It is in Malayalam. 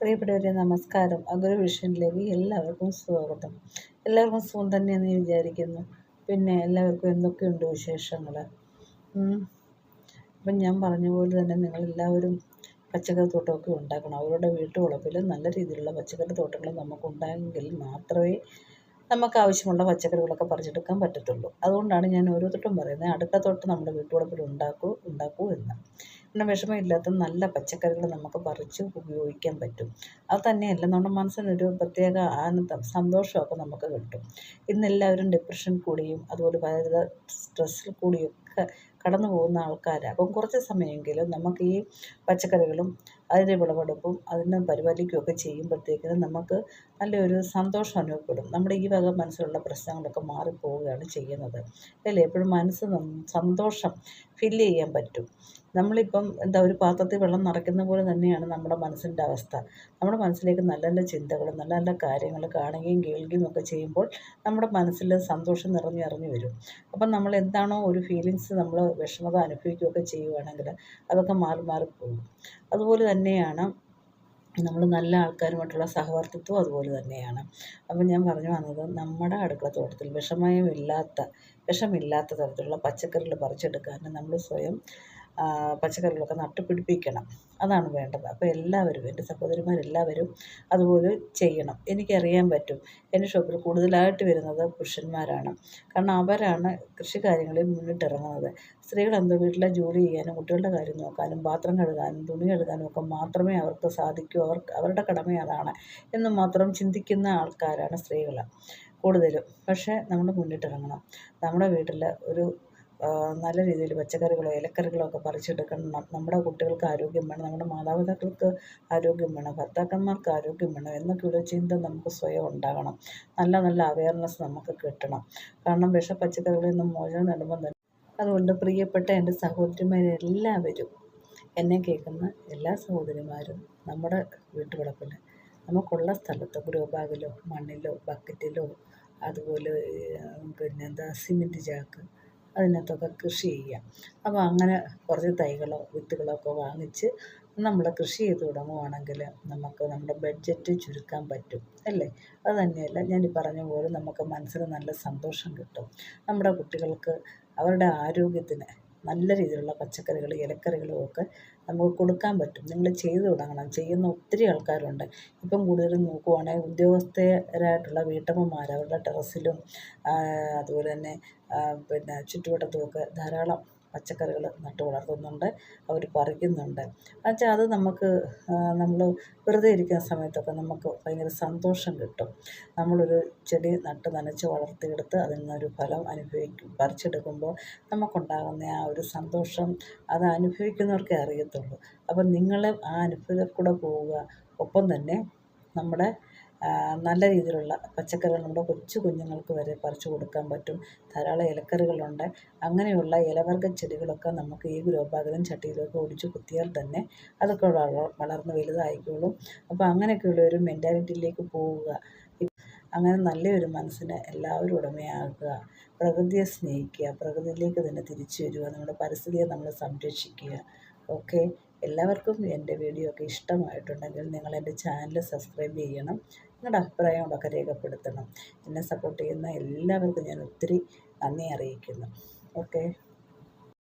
പ്രിയപ്പെട്ടവരെ നമസ്കാരം. അഗുരു വിഷനിലേക്ക് എല്ലാവർക്കും സ്വാഗതം. എല്ലാവർക്കും സുഖം തന്നെയെന്ന് വിചാരിക്കുന്നു. പിന്നെ എല്ലാവർക്കും എന്തൊക്കെയുണ്ട് വിശേഷങ്ങൾ? അപ്പം ഞാൻ പറഞ്ഞ പോലെ തന്നെ നിങ്ങളെല്ലാവരും പച്ചക്കറി തോട്ടമൊക്കെ ഉണ്ടാക്കണം. അവരുടെ വീട്ടുവളപ്പിൽ നല്ല രീതിയിലുള്ള പച്ചക്കറി തോട്ടങ്ങൾ നമുക്ക് ഉണ്ടായെങ്കിൽ മാത്രമേ നമുക്ക് ആവശ്യമുള്ള പച്ചക്കറികളൊക്കെ പറിച്ചെടുക്കാൻ പറ്റത്തുള്ളൂ. അതുകൊണ്ടാണ് ഞാൻ ഓരോരുത്തരും പറയുന്നത് അടുക്കളത്തോട്ടം നമ്മുടെ വീട്ടുവളപ്പിൽ ഉണ്ടാക്കൂ ഉണ്ടാക്കൂ എന്ന്. പിന്നെ വിഷമമില്ലാത്ത നല്ല പച്ചക്കറികൾ നമുക്ക് പറിച്ച് ഉപയോഗിക്കാൻ പറ്റും. അത് തന്നെയല്ല നമ്മുടെ മനസ്സിനൊരു പ്രത്യേക ആനന്ദം സന്തോഷമൊക്കെ നമുക്ക് കിട്ടും. ഇന്നെല്ലാവരും ഡിപ്രഷൻ കൂടിയും അതുപോലെ പല സ്ട്രെസ്സിൽ കൂടിയൊക്കെ കടന്നു പോകുന്ന ആൾക്കാരാണ് അപ്പം കുറച്ച് സമയമെങ്കിലും നമുക്ക് ഈ പച്ചക്കറികളും അതിന്റെ വിളവെടുപ്പും അതിനെ പരിപാലിക്കുകയൊക്കെ ചെയ്യുമ്പോഴത്തേക്കും നമുക്ക് നല്ലൊരു സന്തോഷം അനുഭവപ്പെടും. നമ്മുടെ ഈ വക മനസ്സിലുള്ള പ്രശ്നങ്ങളൊക്കെ മാറിപ്പോവുകയാണ് ചെയ്യുന്നത്. അല്ലേ? എപ്പോഴും മനസ്സ് സന്തോഷം ഫില്ല് ചെയ്യാൻ പറ്റും. നമ്മളിപ്പം എന്താ ഒരു പാത്രത്തിൽ വെള്ളം നിറയ്ക്കുന്ന പോലെ തന്നെയാണ് നമ്മുടെ മനസ്സിന്റെ അവസ്ഥ. നമ്മുടെ മനസ്സിലേക്ക് നല്ല നല്ല ചിന്തകളും നല്ല നല്ല കാര്യങ്ങൾ കാണുകയും കേൾക്കുകയും ഒക്കെ ചെയ്യുമ്പോൾ നമ്മുടെ മനസ്സിൽ സന്തോഷം നിറഞ്ഞിറങ്ങി നിറഞ്ഞു വരും. അപ്പം നമ്മൾ എന്താണോ ഒരു ഫീലിങ്സ് നമ്മൾ വിഷമത അനുഭവിക്കുകയൊക്കെ ചെയ്യുവാണെങ്കിൽ അതൊക്കെ മാറി മാറി പോകും. അതുപോലെ തന്നെയാണ് നമ്മൾ നല്ല ആൾക്കാരുമായിട്ടുള്ള സഹവർത്തിത്വം അതുപോലെ തന്നെയാണ്. അപ്പം ഞാൻ പറഞ്ഞു വന്നത് നമ്മുടെ അടുക്കള അടുക്കളത്തോട്ടത്തിൽ വിഷമയമില്ലാത്ത വിഷമില്ലാത്ത തരത്തിലുള്ള പച്ചക്കറികൾ പറിച്ചെടുക്കാൻ നമ്മൾ സ്വയം പച്ചക്കറികളൊക്കെ നട്ടുപിടിപ്പിക്കണം അതാണ് വേണ്ടത്. അപ്പോൾ എല്ലാവരും എന്റെ സഹോദരിമാരെല്ലാവരും അതുപോലെ ചെയ്യണം. എനിക്കറിയാൻ പറ്റും. എന്റെ ഷോപ്പിൽ കൂടുതലായിട്ട് വരുന്നത് പുരുഷന്മാരാണ്. കാരണം അവരാണ് കൃഷി കാര്യങ്ങളിൽ മുന്നിട്ടിറങ്ങുന്നത്. സ്ത്രീകൾ എന്തോ വീട്ടിലെ ജോലി ചെയ്യാനും കുട്ടികളുടെ കാര്യം നോക്കാനും പാത്രം കഴുകാനും തുണി കഴുകാനും ഒക്കെ മാത്രമേ അവർക്ക് സാധിക്കൂ. അവർക്ക് അവരുടെ കടമ അതാണ് എന്ന് മാത്രം ചിന്തിക്കുന്ന ആൾക്കാരാണ് സ്ത്രീകൾ കൂടുതലും. പക്ഷേ നമ്മൾ മുന്നിട്ടിറങ്ങണം. നമ്മുടെ വീട്ടിൽ ഒരു നല്ല രീതിയിൽ പച്ചക്കറികളോ ഇലക്കറികളോ ഒക്കെ പറിച്ചെടുക്കണം. നമ്മുടെ കുട്ടികൾക്ക് ആരോഗ്യം വേണം. നമ്മുടെ മാതാപിതാക്കൾക്ക് ആരോഗ്യം വേണം. ഭർത്താക്കന്മാർക്ക് ആരോഗ്യം വേണം എന്നൊക്കെയുള്ള ചിന്ത നമുക്ക് സ്വയം ഉണ്ടാകണം. നല്ല നല്ല അവയർനെസ് നമുക്ക് കിട്ടണം. കാരണം വിഷ പച്ചക്കറികളിൽ നിന്ന് മോചനം നേടുമ്പോൾ തന്നെ അതുകൊണ്ട് പ്രിയപ്പെട്ട എന്റെ സഹോദരിമാരെല്ലാവരും എന്നെ കേൾക്കുന്ന എല്ലാ സഹോദരിമാരും നമ്മുടെ വീട്ടുവളപ്പിൽ നമുക്കുള്ള സ്ഥലത്ത് ഗ്രോ ബാഗിലോ മണ്ണിലോ ബക്കറ്റിലോ അതുപോലെ പിന്നെ എന്താ സിമെന്റ് ചാക്ക് അതിനകത്തൊക്കെ കൃഷി ചെയ്യാം. അപ്പോൾ അങ്ങനെ കുറച്ച് തൈകളോ വിത്തുകളോ ഒക്കെ വാങ്ങിച്ച് നമ്മൾ കൃഷി ചെയ്ത് തുടങ്ങുവാണെങ്കിൽ നമുക്ക് നമ്മുടെ ബഡ്ജറ്റ് ചുരുക്കാൻ പറ്റും അല്ലേ? അത് തന്നെയല്ല ഞാൻ ഈ പറഞ്ഞ പോലെ നമുക്ക് മനസ്സിന് നല്ല സന്തോഷം കിട്ടും. നമ്മുടെ കുട്ടികൾക്ക് അവരുടെ ആരോഗ്യത്തിന് നല്ല രീതിയിലുള്ള പച്ചക്കറികൾ ഇലക്കറികളും ഒക്കെ നമുക്ക് കൊടുക്കാൻ പറ്റും. നിങ്ങൾ ചെയ്തു തുടങ്ങണം. ചെയ്യുന്ന ഒത്തിരി ആൾക്കാരുണ്ട്. ഇപ്പം കൂടുതലും നോക്കുവാണെങ്കിൽ ഉദ്യോഗസ്ഥരായിട്ടുള്ള വീട്ടമ്മമാർ അവരുടെ ടെറസിലും അതുപോലെ തന്നെ പിന്നെ ചുറ്റുവട്ടത്തുമൊക്കെ ധാരാളം പച്ചക്കറികൾ നട്ടു വളർത്തുന്നുണ്ട് അവർ പറിക്കുന്നുണ്ട്. എന്നുവെച്ചാൽ അത് നമുക്ക് നമ്മൾ വെറുതെ ഇരിക്കുന്ന സമയത്തൊക്കെ നമുക്ക് ഭയങ്കര സന്തോഷം കിട്ടും. നമ്മളൊരു ചെടി നട്ട് നനച്ച് വളർത്തിയെടുത്ത് അതിൽ നിന്നൊരു ഫലം അനുഭവിക്കും പറിച്ചെടുക്കുമ്പോൾ നമുക്കുണ്ടാകുന്ന ആ ഒരു സന്തോഷം അത് അനുഭവിക്കുന്നവർക്കേ അറിയത്തുള്ളൂ. അപ്പം നിങ്ങൾ ആ അനുഭവത്തിൽ കൂടെ പോവുക. ഒപ്പം തന്നെ നമ്മുടെ നല്ല രീതിയിലുള്ള പച്ചക്കറികൾ നമ്മുടെ കൊച്ചു കുഞ്ഞുങ്ങൾക്ക് വരെ പറിച്ചു കൊടുക്കാൻ പറ്റും. ധാരാളം ഇലക്കറികളുണ്ട്. അങ്ങനെയുള്ള ഇലവർഗ ചെടികളൊക്കെ നമുക്ക് ഈ ഗ്രോ ബാഗിലും ചട്ടിയിലൊക്കെ ഒടിച്ച് കുത്തിയാൽ തന്നെ അതൊക്കെ വളർന്ന് വലുതായിക്കോളും. അപ്പോൾ അങ്ങനെയൊക്കെയുള്ള ഒരു മെന്റാലിറ്റിയിലേക്ക് പോവുക. അങ്ങനെ നല്ലൊരു മനസ്സിന് എല്ലാവരും ഉടമയാകുക. പ്രകൃതിയെ സ്നേഹിക്കുക. പ്രകൃതിയിലേക്ക് തന്നെ തിരിച്ചു വരിക. നമ്മുടെ പരിസ്ഥിതിയെ നമ്മൾ സംരക്ഷിക്കുക. ഓക്കെ? എല്ലാവർക്കും എന്റെ വീഡിയോ ഒക്കെ ഇഷ്ടമായിട്ടുണ്ടെങ്കിൽ നിങ്ങൾ എന്റെ ചാനൽ സബ്സ്ക്രൈബ് ചെയ്യണം. നിങ്ങളുടെ അഭിപ്രായങ്ങളൊക്കെ രേഖപ്പെടുത്തണം. എന്നെ സപ്പോർട്ട് ചെയ്യുന്ന എല്ലാവർക്കും ഞാൻ ഒത്തിരി നന്ദി അറിയിക്കുന്നു. ഓക്കെ